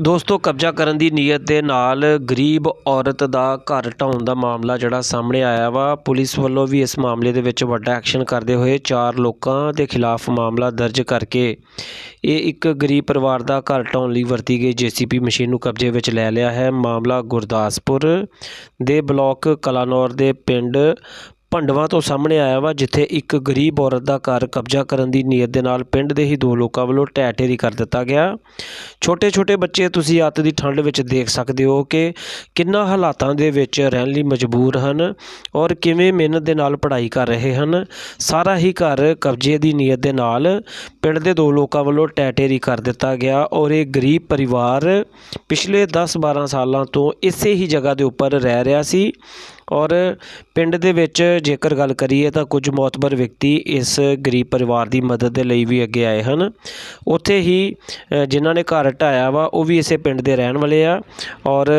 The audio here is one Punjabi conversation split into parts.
ਦੋਸਤੋ, ਕਬਜ਼ਾ ਕਰਨ ਦੀ ਨੀਅਤ ਦੇ ਨਾਲ ਗਰੀਬ ਔਰਤ ਦਾ ਘਰ ਢਾਉਣ ਦਾ ਮਾਮਲਾ ਜਿਹੜਾ ਸਾਹਮਣੇ ਆਇਆ ਵਾ। ਪੁਲਿਸ ਵੱਲੋਂ ਵੀ ਇਸ ਮਾਮਲੇ ਦੇ ਵਿੱਚ ਵੱਡਾ ਐਕਸ਼ਨ ਕਰਦੇ ਹੋਏ ਚਾਰ ਲੋਕਾਂ ਦੇ ਖਿਲਾਫ ਮਾਮਲਾ ਦਰਜ ਕਰਕੇ ਇਹ ਇੱਕ ਗਰੀਬ ਪਰਿਵਾਰ ਦਾ ਘਰ ਢਾਉਣ ਲਈ ਵਰਤੀ ਗਈ ਜੀਸੀਪੀ ਮਸ਼ੀਨ ਨੂੰ ਕਬਜ਼ੇ ਵਿੱਚ ਲੈ ਲਿਆ ਹੈ। ਮਾਮਲਾ ਗੁਰਦਾਸਪੁਰ ਦੇ ਬਲਾਕ ਕਲਾਨੌਰ ਦੇ ਪਿੰਡ ਭੰਡਵਾ ਤੋਂ ਸਾਹਮਣੇ ਆਇਆ ਵਾ, ਜਿੱਥੇ ਇੱਕ ਗਰੀਬ ਔਰਤ ਦਾ ਘਰ ਕਬਜ਼ਾ ਕਰਨ ਦੀ ਨੀਅਤ ਦੇ ਨਾਲ ਪਿੰਡ ਦੇ ਹੀ ਦੋ ਲੋਕਾਂ ਵੱਲੋਂ ਢਹਿ ਢੇਰੀ ਕਰ ਦਿੱਤਾ ਗਿਆ। ਛੋਟੇ ਛੋਟੇ ਬੱਚੇ ਤੁਸੀਂ ਅੱਤ ਦੀ ਠੰਡ ਵਿੱਚ ਦੇਖ ਸਕਦੇ ਹੋ ਕਿ ਕਿੰਨਾ ਹਾਲਾਤਾਂ ਦੇ ਵਿੱਚ ਰਹਿਣ ਲਈ ਮਜਬੂਰ ਹਨ ਔਰ ਕਿਵੇਂ ਮਿਹਨਤ ਦੇ ਨਾਲ ਪੜ੍ਹਾਈ ਕਰ ਰਹੇ ਹਨ। ਸਾਰਾ ਹੀ ਘਰ ਕਬਜ਼ੇ ਦੀ ਨੀਅਤ ਦੇ ਨਾਲ ਪਿੰਡ ਦੇ ਦੋ ਲੋਕਾਂ ਵੱਲੋਂ ਢਹਿ ਢੇਰੀ ਕਰ ਦਿੱਤਾ ਗਿਆ ਔਰ ਇਹ ਗਰੀਬ ਪਰਿਵਾਰ ਪਿਛਲੇ 10-12 ਸਾਲਾਂ ਤੋਂ ਇਸੇ ਹੀ ਜਗ੍ਹਾ ਦੇ ਉੱਪਰ ਰਹਿ ਰਿਹਾ ਸੀ। ਔਰ ਪਿੰਡ ਦੇ ਵਿੱਚ ਜੇਕਰ ਗੱਲ ਕਰੀਏ ਤਾਂ ਕੁਝ ਮੌਤਬਰ ਵਿਅਕਤੀ ਇਸ ਗਰੀਬ ਪਰਿਵਾਰ ਦੀ ਮਦਦ ਦੇ ਲਈ ਵੀ ਅੱਗੇ ਆਏ ਹਨ। ਉੱਥੇ ਹੀ ਜਿਨ੍ਹਾਂ ਨੇ ਘਰ ਢਾਇਆ ਵਾ, ਉਹ ਵੀ ਇਸੇ ਪਿੰਡ ਦੇ ਰਹਿਣ ਵਾਲੇ ਆ। ਔਰ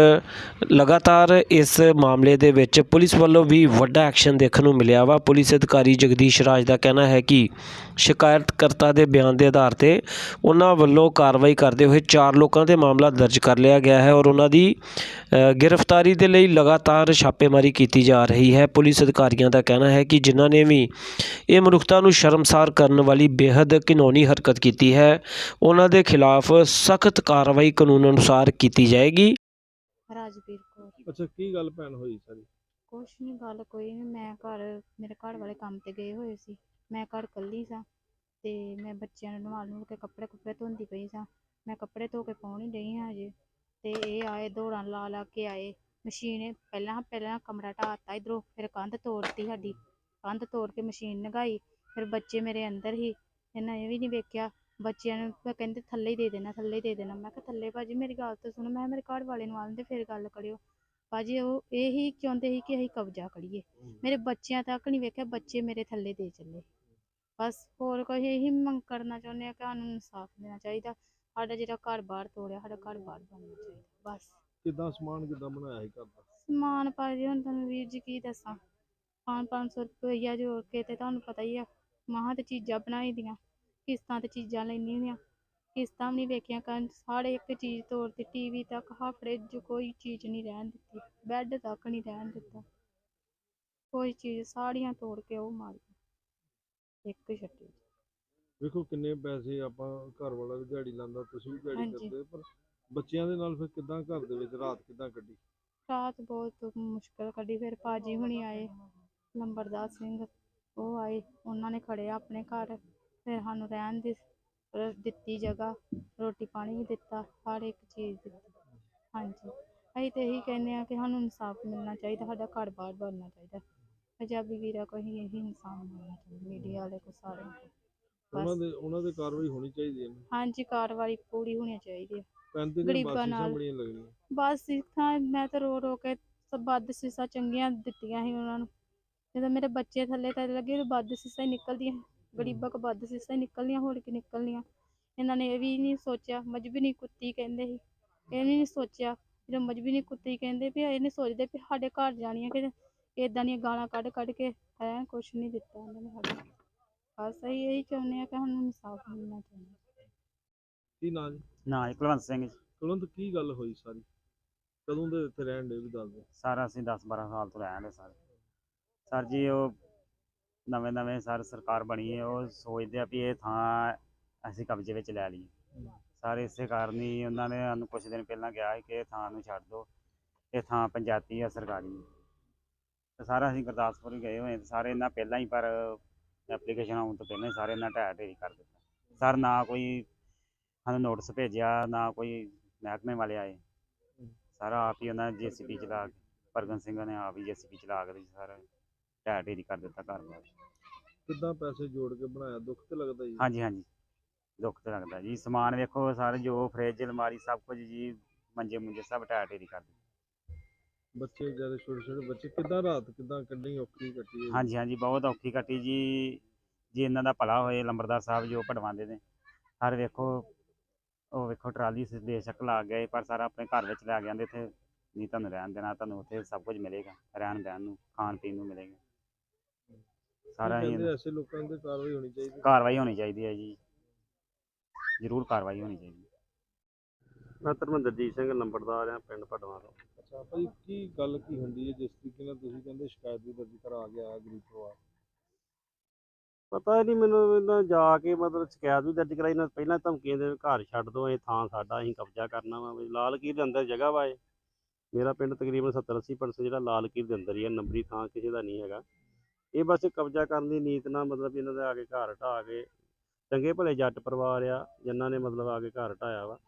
ਲਗਾਤਾਰ ਇਸ ਮਾਮਲੇ ਦੇ ਵਿੱਚ ਪੁਲਿਸ ਵੱਲੋਂ ਵੀ ਵੱਡਾ ਐਕਸ਼ਨ ਦੇਖਣ ਨੂੰ ਮਿਲਿਆ ਵਾ। ਪੁਲਿਸ ਅਧਿਕਾਰੀ ਜਗਦੀਸ਼ ਰਾਜ ਦਾ ਕਹਿਣਾ ਹੈ ਕਿ ਸ਼ਿਕਾਇਤਕਰਤਾ ਦੇ ਬਿਆਨ ਦੇ ਆਧਾਰ ਤੇ ਉਹਨਾਂ ਵੱਲੋਂ ਕਾਰਵਾਈ ਕਰਦੇ ਹੋਏ ਚਾਰ ਲੋਕਾਂ ਤੇ ਮਾਮਲਾ ਦਰਜ ਕਰ ਲਿਆ ਗਿਆ ਹੈ ਔਰ ਉਹਨਾਂ ਦੀ ਗ੍ਰਿਫਤਾਰੀ ਦੇ ਲਈ ਲਗਾਤਾਰ ਛਾਪੇਮਾਰੀ ਕੀਤੀ ਜਾ ਰਹੀ ਹੈ। ਪੁਲਿਸ ਅਧਿਕਾਰੀਆਂ ਦਾ ਕਹਿਣਾ ਹੈ ਕਿ ਜਿਨ੍ਹਾਂ ਨੇ ਵੀ ਇਹ ਮਨੁੱਖਤਾ ਨੂੰ ਸ਼ਰਮਸਾਰ ਕਰਨ ਵਾਲੀ ਬੇहद ਘਿਨੌਣੀ ਹਰਕਤ ਕੀਤੀ ਹੈ ਉਹਨਾਂ ਦੇ ਖਿਲਾਫ ਸਖਤ ਕਾਰਵਾਈ ਕਾਨੂੰਨ ਅਨੁਸਾਰ ਕੀਤੀ ਜਾਏਗੀ। ਰਾਜਵੀਰ ਕੌਰ। ਅੱਛਾ ਕੀ ਗੱਲ ਭੈਣ ਹੋਈ ਸਾਰੀ? ਕੁਛ ਨਹੀਂ ਗੱਲ ਕੋਈ ਨਹੀਂ ਮੈਂ ਘਰ ਮੇਰੇ ਘਰ ਵਾਲੇ ਕੰਮ ਤੇ ਗਏ ਹੋਏ ਸੀ। ਮੈਂ ਘਰ ਇਕੱਲੀ ਸਾਂ ਤੇ ਮੈਂ ਬੱਚਿਆਂ ਨੂੰ ਨਵਾ ਨੂੰ ਕੇ ਕੱਪੜੇ ਕੁੱਪੜੇ ਧੋਂਦੀ ਪਈ ਸਾਂ। ਮੈਂ ਕੱਪੜੇ ਧੋ ਕੇ ਪਾਉਣ ਹੀ ਡਈ ਹਾਂ ਅਜੇ ਤੇ ਇਹ ਆਏ ਦੌੜਾਂ ਲਾ ਲਾ ਕੇ ਆਏ। ਮਸ਼ੀਨ ਪਹਿਲਾਂ ਪਹਿਲਾਂ ਕਮਰਾ ਢਾਤਾ ਇਧਰੋਂ ਫਿਰ ਕੰਧ ਤੋੜਤੀ ਸਾਡੀ। ਕੰਧ ਤੋੜ ਕੇ ਮਸ਼ੀਨ ਨਗਾਈ, ਫਿਰ ਬੱਚੇ ਮੇਰੇ ਅੰਦਰ ਹੀ। ਇਹਨਾਂ ਇਹ ਵੀ ਨਹੀਂ ਵੇਖਿਆ। ਬੱਚਿਆਂ ਨੂੰ ਮੈਂ ਕਹਿੰਦੇ, ਥੱਲੇ ਹੀ ਦੇ ਦੇਣਾ, ਥੱਲੇ ਹੀ ਦੇ ਦੇਣਾ। ਮੈਂ ਕਿਹਾ, ਥੱਲੇ ਭਾਜੀ, ਮੇਰੀ ਗੱਲ ਤਾਂ ਸੁਣੋ, ਮੈਂ ਮੇਰੇ ਘਰ ਵਾਲੇ ਨੂੰ ਆਉਂਦੇ ਫਿਰ ਗੱਲ ਕਰਿਓ। ਭਾਜੀ, ਉਹ ਇਹੀ ਚਾਹੁੰਦੇ ਸੀ ਕਿ ਅਸੀਂ ਕਬਜ਼ਾ ਕਰੀਏ। ਮੇਰੇ ਬੱਚਿਆਂ ਤੱਕ ਨਹੀਂ ਵੇਖਿਆ, ਬੱਚੇ ਮੇਰੇ ਥੱਲੇ ਦੇ ਚੱਲੇ। ਬਸ ਹੋਰ ਕੋਈ ਇਹੀ ਮੰਗ ਕਰਨਾ ਚਾਹੁੰਦੇ ਆ ਕਿ ਸਾਨੂੰ ਇਨਸਾਫ ਦੇਣਾ ਚਾਹੀਦਾ। ਸਾਡਾ ਜਿਹੜਾ ਘਰ ਬਾਹਰ ਤੋੜਿਆ, ਸਾਡਾ ਘਰ ਬਾਹਰ ਬਣਨਾ ਚਾਹੀਦਾ। ਬਸ। ਕਿੱਦਾਂ ਸਮਾਨ ਕਿੱਦਾਂ ਬਣਾਇਆ ਸੀ ਘਰ ਦਾ? ਸਮਾਨ ਭਾਜੀ ਹੁਣ ਤੁਹਾਨੂੰ ਵੀਰ ਜੀ ਕੀ ਦੱਸਾਂ। ਪੰਜ ਪੰਜ ਸੌ ਰੁਪਈਆ ਜੋੜ ਕੇ ਤੇ ਤੁਹਾਨੂੰ ਪਤਾ ਹੀ ਆ ਮਹਾਂ ਤੇ ਚੀਜ਼ਾਂ ਬਣਾਈ ਦੀਆਂ ਕਿਸ਼ਤਾਂ ਤੇ ਚੀਜ਼ਾਂ ਲੈਣੀ ਹੁੰਦੀਆਂ ਕਿਸ਼ਤਾਂ ਵੀ ਨਹੀਂ ਵੇਖੀਆਂ ਕਰਨ ਸਾਰੇ ਇੱਕ ਚੀਜ਼ ਤੋੜਤੀ ਟੀਵੀ ਤੱਕ ਹਾਂ ਫਰਿੱਜ ਕੋਈ ਚੀਜ਼ ਨਹੀਂ ਰਹਿਣ ਦਿੱਤੀ ਬੈੱਡ ਤੱਕ ਨਹੀਂ ਰਹਿਣ ਦਿੱਤਾ। ਕੋਈ ਚੀਜ਼ ਸਾੜੀਆਂ ਤੋੜ ਕੇ ਉਹ ਮਾਰੀ ਇੱਕ ਛੱਡੀ ਵੇਖੋ ਕਿੰਨੇ ਪੈਸੇ ਆਪਾਂ ਘਰ ਵਾਲਾ ਵੀ ਦਿਹਾੜੀ ਲਾਉਂਦਾ ਤੁਸੀਂ ਵੀ ਦਿਹਾੜੀ ਹਾਂਜੀ। ਕਰਦੇ ਪਰ ਬੱਚਿਆਂ ਦੇ ਨਾਲ ਫਿਰ ਕਿੱਦਾਂ ਘਰ ਦੇ ਵਿੱਚ ਰਾਤ ਕਿੱਦਾਂ ਕੱਢੀ? ਰਾਤ ਬਹੁਤ ਮੁਸ਼ਕਲ ਕੱਢੀ, ਫਿਰ ਪਾਜੀ ਹੁਣੀ ਆਏ ਲੰਬਰਦਾਰ ਸਿੰਘ ਉਹ ਆਏ, ਉਹਨਾਂ ਨੇ ਖੜਿਆ ਆਪਣੇ ਘਰ, ਫਿਰ ਸਾਨੂੰ ਰਹਿਣ ਦੀ ਦਿੱਤੀ ਜਗ੍ਹਾ, ਰੋਟੀ ਪਾਣੀ ਵੀ ਦਿੱਤਾ, ਹਰ ਇੱਕ ਚੀਜ਼ ਦਿੱਤੀ। ਹਾਂਜੀ, ਅਸੀਂ ਤੇ ਇਹੀ ਕਹਿੰਦੇ ਆ ਕਿ ਸਾਨੂੰ ਇਨਸਾਫ ਮਿਲਣਾ ਚਾਹੀਦਾ, ਸਾਡਾ ਘਰ ਬਾਹਰ ਬਣਨਾ ਚਾਹੀਦਾ। ਪੰਜਾਬੀ ਵੀਰਾਂ ਕੋਈ ਇਹੀ ਇਨਸਾਫ ਮਿਲਣਾ ਚਾਹੀਦਾ, ਮੀਡੀਆ ਵਾਲੇ ਕੋ ਸਾਰਿਆਂ ਕੋਲ ਉਹਨਾਂ ਦੇ ਉਹਨਾਂ ਦੇ ਕਾਰਵਾਈ ਹੋਣੀ ਚਾਹੀਦੀ ਹੈ। ਹਾਂਜੀ ਕਾਰਵਾਈ ਪੂਰੀ ਹੋਣੀ ਚਾਹੀਦੀ ਹੈ। ਪੈਂਦੇ ਨੇ ਗਰੀਬਾਂ ਬਾਸੀਆਂ ਨਾਲ। ਬੜੀਆਂ ਲੱਗਣੀਆਂ। ਬਸ ਸਿੱਖਾਂ ਮੈਂ ਤਾਂ ਰੋ ਰੋ ਕੇ ਸਭ ਵੱਧ ਸੀਸਾਂ ਚੰਗੀਆਂ ਦਿੱਤੀਆਂ ਸੀ ਉਹਨਾਂ ਨੂੰ। ਜਦੋਂ ਮੇਰੇ ਬੱਚੇ ਥੱਲੇ ਤਾਂ ਲੱਗੇ ਤਾਂ ਵੱਧ ਸੀਸਾਂ ਹੀ ਨਿਕਲਦੀਆਂ। ਗਰੀਬਾਂ ਕੋ ਵੱਧ ਸੀਸਾਂ ਹੀ ਨਿਕਲਦੀਆਂ ਹੋਰ ਕੀ ਨਿਕਲਣੀਆਂ। ਇਹਨਾਂ ਨੇ ਇਹ ਵੀ ਨਹੀਂ ਸੋਚਿਆ ਮਜਬੀ ਕੁੱਤੀ ਕਹਿੰਦੇ ਸੀ। ਇਹ ਵੀ ਨਹੀਂ ਸੋਚਿਆ ਜਦੋਂ ਮਜਬੀ ਕੁੱਤੀ ਕਹਿੰਦੇ ਵੀ ਇਹ ਨਹੀਂ ਸੋਚਦੇ ਵੀ ਸਾਡੇ ਘਰ ਜਾਣੀਆਂ ਕਿ ਇਦਾਂ ਦੀਆਂ ਗਾਲਾਂ ਕੱਢ ਕੱਢ ਕੇ ਐ ਕੁਛ ਨਹੀਂ ਦਿੱਤਾ ਉਹਨਾਂ ਨੇ ਸਾਡੇ। ਬਸ ਅਸੀਂ ਇਹੀ ਚਾਹੁੰਦੇ ਆ ਕਿ ਸਾਨੂੰ ਇਨਸਾਫ ਮਿਲਣਾ ਚਾਹੀਦਾ। ਕੀ ਨਾਂ ਜੀ? ਨਾ ਜੀ ਕੁਲਵੰਤ ਸਿੰਘ ਜੀ। ਕੁਲਵੰਤ ਕੀ ਗੱਲ ਹੋਈ ਸਾਰੀ? ਕਦੋਂ ਦੇ ਇੱਥੇ ਰਹਿਣ ਦੇ ਵੀ ਦੱਸ ਦਿਓ। ਸਰ ਅਸੀਂ 10 12 ਸਾਲ ਤੋਂ ਰਹਿ ਰਹੇ ਸਰ। ਸਰ ਜੀ ਉਹ ਨਵੇਂ ਨਵੇਂ ਸਰ ਸਰਕਾਰ ਬਣੀ ਹੈ ਉਹ ਸੋਚਦੇ ਆ ਵੀ ਇਹ ਥਾਂ ਅਸੀਂ ਕਬਜ਼ੇ ਵਿੱਚ ਲੈ ਲਈਏ। ਸਰ ਇਸੇ ਕਾਰਨ ਹੀ ਉਹਨਾਂ ਨੇ ਸਾਨੂੰ ਕੁਝ ਦਿਨ ਪਹਿਲਾਂ ਕਿਹਾ ਸੀ ਕਿ ਇਹ ਥਾਂ ਨੂੰ ਛੱਡ ਦਿਓ ਇਹ ਥਾਂ ਪੰਚਾਇਤੀ ਆ ਸਰਕਾਰੀ ਹੈ। ਤੇ ਸਾਰਾ ਅਸੀਂ ਗੁਰਦਾਸਪੁਰ ਹੀ ਗਏ ਹੋਏ ਹਾਂ ਤੇ ਸਾਰੇ ਇਹਨਾਂ ਪਹਿਲਾਂ ਹੀ ਪਰ ਐਪਲੀਕੇਸ਼ਨ ਆਉਣ ਤੋਂ ਪਹਿਲਾਂ ਹੀ ਸਾਰੇ ਇਹਨਾਂ ਢਹਿ ਢੇਰੀ ਕਰ ਦਿੱਤਾ। ਸਰ ਨਾ ਕੋਈ ਸਾਨੂੰ ਨੋਟਿਸ ਭੇਜਿਆ ਨਾ ਕੋਈ ਮਹਿਕਮੇ ਵਾਲੇ ਆਏ। ਸਾਰਾ ਆਪ ਹੀ ਉਹਨਾਂ ਜੀਸੀਪੀ ਚਲਾ ਕੇ ਪਰਗਨ ਸਿੰਘ ਨੇ ਆਪ ਹੀ ਜੀਸੀਪੀ ਚਲਾ ਕੇ ਸਾਰਾ ਢਹਿ ਢੇਰੀ ਕਰ ਦਿੱਤਾ ਘਰ ਦਾ। ਕਿੱਦਾਂ ਪੈਸੇ ਜੋੜ ਕੇ ਬਣਾਇਆ? ਦੁੱਖ ਤੇ ਲੱਗਦਾ ਜੀ? ਹਾਂਜੀ ਹਾਂਜੀ। ਦੁੱਖ ਤੇ ਲੱਗਦਾ ਜੀ। ਸਮਾਨ ਵੇਖੋ ਸਾਰੇ ਜੋ ਫ੍ਰਿਜ ਅਲਮਾਰੀ ਸਭ ਕੁਝ ਜੀ ਮੰਜੇ ਮੁੰਜੇ ਸਭ ਢਹਿ ਢੇਰੀ ਕਰ ਦਿੱਤੇ। ਬੱਚੇ ਜਿਹੜੇ ਛੋਟੇ ਛੋਟੇ ਬੱਚੇ ਕਿੱਦਾਂ ਰਾਤ ਕਿੱਦਾਂ ਕੱਢਣੀ ਔਖੀ ਕੱਟੀ ਹੈ ਹਾਂਜੀ ਹਾਂਜੀ ਬਹੁਤ ਔਖੀ ਕੱਟੀ ਜੀ। ਜੀ ਇਹਨਾਂ ਦਾ ਭਲਾ ਹੋਏ ਲੰਬਰਦਾਰ ਸਾਹਿਬ ਜੋ ਪੜਵਾਉਂਦੇ ਨੇ। ਹਰ ਵੇਖੋ ਉਹ ਵੇਖੋ ਟਰਾਲੀ ਸ- ਬੇਸ਼ੱਕ ਲਾ ਗਏ ਪਰ ਸਾਰਾ ਆਪਣੇ ਘਰ ਵਿੱਚ ਲੈ ਆਂਦੇ ਇੱਥੇ ਨਹੀਂ ਤੁਹਾਨੂੰ ਰਹਿਣ ਦੇਣਾ ਤੁਹਾਨੂੰ ਉੱਥੇ ਸਭ ਕੁਝ ਮਿਲੇਗਾ ਰਹਿਣ ਬਹਿਣ ਨੂੰ ਖਾਣ ਪੀਣ ਨੂੰ ਮਿਲੇਗਾ। ਸਾਰਾ ਹੀ ਕਹਿੰਦੇ ਐਸੇ ਲੋਕਾਂ ਤੇ ਕਾਰਵਾਈ ਹੋਣੀ ਚਾਹੀਦੀ? ਕਾਰਵਾਈ ਹੋਣੀ ਚਾਹੀਦੀ ਹੈ ਜੀ। ਜ਼ਰੂਰ ਕਾਰਵਾਈ ਹੋਣੀ ਚਾਹੀਦੀ ਹੈ। ਮੈਂ ਧਰਮਿੰਦਰਜੀਤ ਸਿੰਘ ਲੰਬੜਦਾਰ ਆ ਪਿੰਡ ਭਟਵਾ ਤੋਂ। ਅੱਛਾ ਭਾਈ ਕੀ ਗੱਲ ਕੀ ਹੁੰਦੀ ਹੈ? ਜਿਸ ਤਰੀਕੇ ਨਾਲ ਤੁਸੀਂ ਕਹਿੰਦੇ ਸ਼ਿਕਾਇਤ ਵੀ ਦਰਜ ਕਰਾ ਗਿਆ ਹੈ ਗਰੀਬ ਪਰਿਵਾਰ। ਪਤਾ ਨਹੀਂ ਮੈਨੂੰ ਇਹਨਾਂ ਜਾ ਕੇ ਮਤਲਬ ਸ਼ਿਕਾਇਤ ਵੀ ਦਰਜ ਕਰਾਈ। ਨਾ ਪਹਿਲਾਂ ਧਮਕੀਆਂ ਦੇ ਘਰ ਛੱਡ ਦੋ, ਇਹ ਥਾਂ ਸਾਡਾ, ਅਸੀਂ ਕਬਜ਼ਾ ਕਰਨਾ ਵਾ। ਵੀ ਲਾਲ ਕੀਰ ਦੇ ਅੰਦਰ ਜਗ੍ਹਾ ਵਾ ਇਹ। ਮੇਰਾ ਪਿੰਡ ਤਕਰੀਬਨ 70 80% ਜਿਹੜਾ ਲਾਲ ਕੀਰ ਦੇ ਅੰਦਰ ਹੀ ਹੈ ਨੰਬਰੀ ਥਾਂ ਕਿਸੇ ਦਾ ਨਹੀਂ ਹੈਗਾ। ਇਹ ਬਸ ਕਬਜ਼ਾ ਕਰਨ ਦੀ ਨੀਤ ਨਾਲ ਮਤਲਬ ਇਹਨਾਂ ਦੇ ਆ ਕੇ ਘਰ ਢਾਹ ਕੇ, ਚੰਗੇ ਭਲੇ ਜੱਟ ਪਰਿਵਾਰ ਆ, ਜਿਨ੍ਹਾਂ ਨੇ ਮਤਲਬ ਆ ਕੇ ਘਰ ਢਾਇਆ ਵਾ।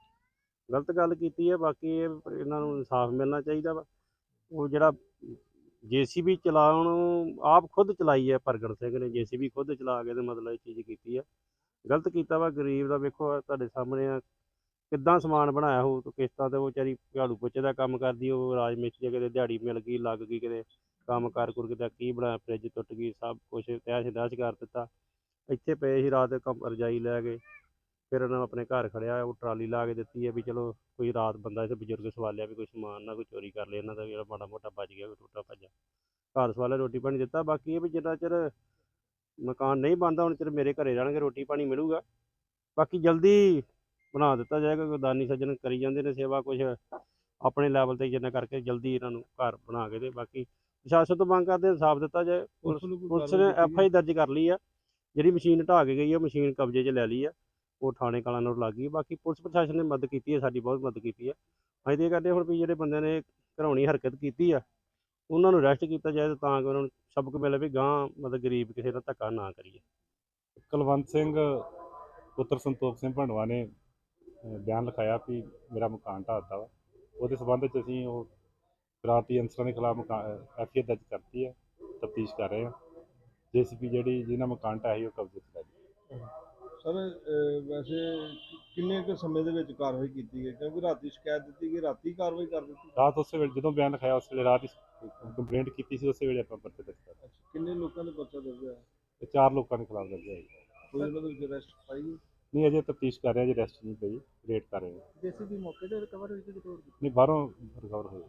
ਗਲਤ ਗੱਲ ਕੀਤੀ ਹੈ, ਬਾਕੀ ਇਹ ਇਹਨਾਂ ਨੂੰ ਇਨਸਾਫ ਮਿਲਣਾ ਚਾਹੀਦਾ ਵਾ। ਉਹ ਜਿਹੜਾ ਜੀਸੀਬੀ ਚਲਾਉਣ ਆਪ ਖੁਦ ਚਲਾਈ ਹੈ, ਪ੍ਰਗਟ ਸਿੰਘ ਨੇ ਜੀਸੀਬੀ ਖੁਦ ਚਲਾ ਕੇ ਤੇ ਮਤਲਬ ਇਹ ਚੀਜ਼ ਕੀਤੀ ਆ ਗਲਤ ਕੀਤਾ ਵਾ, ਗਰੀਬ ਦਾ ਵੇਖੋ ਤੁਹਾਡੇ ਸਾਹਮਣੇ ਆ, ਕਿੱਦਾਂ ਸਮਾਨ ਬਣਾਇਆ ਹੋ ਤੇ ਕਿਸ਼ਤਾਂ ਤੇ ਉਹ ਵਿਚਾਰੀ ਝਾੜੂ ਪੋਚੇ ਦਾ ਕੰਮ ਕਰਦੀ, ਉਹ ਰਾਜ ਮਿਸਤਰੀ ਕਿਤੇ ਦਿਹਾੜੀ ਮਿਲ ਗਈ, ਲੱਗ ਗਈ ਕਿਤੇ, ਕੰਮ ਕਰ ਕੁਰ ਕਿਤੇ ਕੀ ਬਣਾਇਆ, ਫ੍ਰਿਜ ਟੁੱਟ ਗਈ, ਸਭ ਕੁਝ ਤਹਿਸ ਨਹਿਸ ਕਰ ਦਿੱਤਾ। ਇੱਥੇ ਪਏ ਸੀ ਰਾਤ ਕੰਮ ਰਜਾਈ ਲੈ ਕੇ ਫਿਰ ਉਹਨਾਂ ਨੇ ਆਪਣੇ ਘਰ ਖੜਿਆ ਉਹ ਟਰਾਲੀ ਲਾ ਕੇ ਦਿੱਤੀ ਹੈ ਵੀ ਚਲੋ ਕੋਈ ਰਾਤ ਬੰਦਾ ਇੱਥੇ ਬਜ਼ੁਰਗ ਸਵਾਲਿਆ ਵੀ ਕੋਈ ਸਮਾਨ ਨਾ ਕੋਈ ਚੋਰੀ ਕਰ ਲਏ ਇਹਨਾਂ ਦਾ ਵੀ ਜਿਹੜਾ ਮਾੜਾ ਮੋਟਾ ਬਚ ਗਿਆ ਕੋਈ ਟੁੱਟਾ ਭੱਜਾ ਘਰ ਸਵਾਲਿਆ ਰੋਟੀ ਪਾਣੀ ਦਿੱਤਾ ਬਾਕੀ ਇਹ ਵੀ ਜਿੰਨਾ ਚਿਰ ਮਕਾਨ ਨਹੀਂ ਬਣਦਾ ਹੁਣ ਚਿਰ ਮੇਰੇ ਘਰੇ ਰਹਿਣਗੇ ਰੋਟੀ ਪਾਣੀ ਮਿਲੂਗਾ। ਬਾਕੀ ਜਲਦੀ ਬਣਾ ਦਿੱਤਾ ਜਾਏਗਾ ਕੋਈ ਦਾਨੀ ਸੱਜਣ ਕਰੀ ਜਾਂਦੇ ਨੇ ਸੇਵਾ ਕੁਝ ਆਪਣੇ ਲੈਵਲ ਤੇ ਜਿੰਨਾ ਕਰਕੇ ਜਲਦੀ ਇਹਨਾਂ ਨੂੰ ਘਰ ਬਣਾ ਕੇ ਦੇ। ਬਾਕੀ ਪ੍ਰਸ਼ਾਸਨ ਤੋਂ ਮੰਗ ਕਰਦੇ ਇਨਸਾਫ ਦਿੱਤਾ ਜਾਏ। ਪੁਲਿਸ ਨੂੰ ਐਫ ਆਈ ਦਰਜ ਕਰ ਲਈ ਆ। ਜਿਹੜੀ ਮਸ਼ੀਨ ਢਾਹ ਕੇ ਗਈ ਆ ਮਸ਼ੀਨ ਕਬਜ਼ੇ 'ਚ ਲੈ ਲਈ ਆ। ਉਹ ਥਾਣੇ ਕਲਾਂ ਨੂੰ ਲੱਗ ਗਈ ਬਾਕੀ ਪੁਲਿਸ ਪ੍ਰਸ਼ਾਸਨ ਨੇ ਮਦਦ ਕੀਤੀ ਹੈ, ਸਾਡੀ ਬਹੁਤ ਮਦਦ ਕੀਤੀ ਹੈ। ਅਸੀਂ ਤਾਂ ਇਹ ਕਰਦੇ ਹੁਣ ਵੀ ਜਿਹੜੇ ਬੰਦਿਆਂ ਨੇ ਘਰਾਉਣੀ ਹਰਕਤ ਕੀਤੀ ਆ, ਉਹਨਾਂ ਨੂੰ ਅਰੈਸਟ ਕੀਤਾ ਜਾਏ ਤਾਂ ਕਿ ਉਹਨਾਂ ਨੂੰ ਸਬਕ ਮਿਲੇ ਵੀ ਗਾਂ ਮਤਲਬ ਗਰੀਬ ਕਿਸੇ ਦਾ ਧੱਕਾ ਨਾ ਕਰੀਏ। ਕੁਲਵੰਤ ਸਿੰਘ, ਪੁੱਤਰ ਸੰਤੋਖ ਸਿੰਘ ਭੰਡਵਾ ਨੇ ਬਿਆਨ ਲਿਖਾਇਆ ਕਿ ਮੇਰਾ ਮਕਾਨ ਢਾਹ ਵਾ। ਉਹਦੇ ਸਬੰਧ ਵਿੱਚ ਅਸੀਂ ਉਹ ਸ਼ਰਾਰਤੀ ਅਨਸਰਾਂ ਦੇ ਖਿਲਾਫ ਐਫਆਈਆਰ ਦਰਜ ਕਰਤੀ ਹੈ, ਤਫਤੀਸ਼ ਕਰ ਰਹੇ ਹਾਂ। ਜੇਸੀਪੀ ਜਿਹੜੀ ਜਿਹਨਾਂ ਮਕਾਨ ਢਾਹਿਆ ਸੀ ਉਹ ਕਬਜ਼ੇ 'ਚ ਲੈ ਲਈ ਸਰ ਵੈਸੇ ਕਿੰਨੇ ਕੁ ਸਮੇਂ ਦੇ ਵਿੱਚ ਕਾਰਵਾਈ ਕੀਤੀ ਗਈ? ਕਿਉਂਕਿ ਰਾਤੀ ਸ਼ਿਕਾਇਤ ਦਿੱਤੀ ਗਈ ਰਾਤੀ ਕਾਰਵਾਈ ਕਰ ਦਿੱਤੀ। ਰਾਤ ਉਸੇ ਵੇਲੇ ਜਦੋਂ ਬਿਆਨ ਲਿਖਾਇਆ ਉਸ ਵੇਲੇ ਰਾਤ ਹੀ ਕੰਪਲੇਂਟ ਕੀਤੀ ਸੀ ਉਸੇ ਵੇਲੇ ਆਪਾਂ ਪਰਚਾ ਅੱਛਾ ਕਿੰਨੇ ਲੋਕਾਂ ਦੇ ਪਰਚਾ ਦਰਜ ਹੋਇਆ? ਤੇ ਚਾਰ ਲੋਕਾਂ ਦੇ ਖਿਲਾਫ ਦਰਜ ਹੈ ਕੋਈ ਉਹਨਾਂ ਦੇ ਵਿੱਚ ਅਰੈਸਟ ਪਾਈ ਗਈ ਨਹੀਂ ਅਜੇ ਤਫਤੀਸ਼ ਕਰ ਰਹੇ ਹਾਂ ਜੀ ਰੈਸਟ ਨਹੀਂ ਪਈ ਰੇਟ ਕਰ ਰਹੇ ਹਾਂ। ਜੇਸੀਬੀ ਮੌਕੇ ਤੇ ਰਿਕਵਰ ਹੋਈ ਕਿ ਤੋੜ ਨਹੀਂ ਬਾਹਰੋਂ ਰਿਕਵਰ ਹੋਏ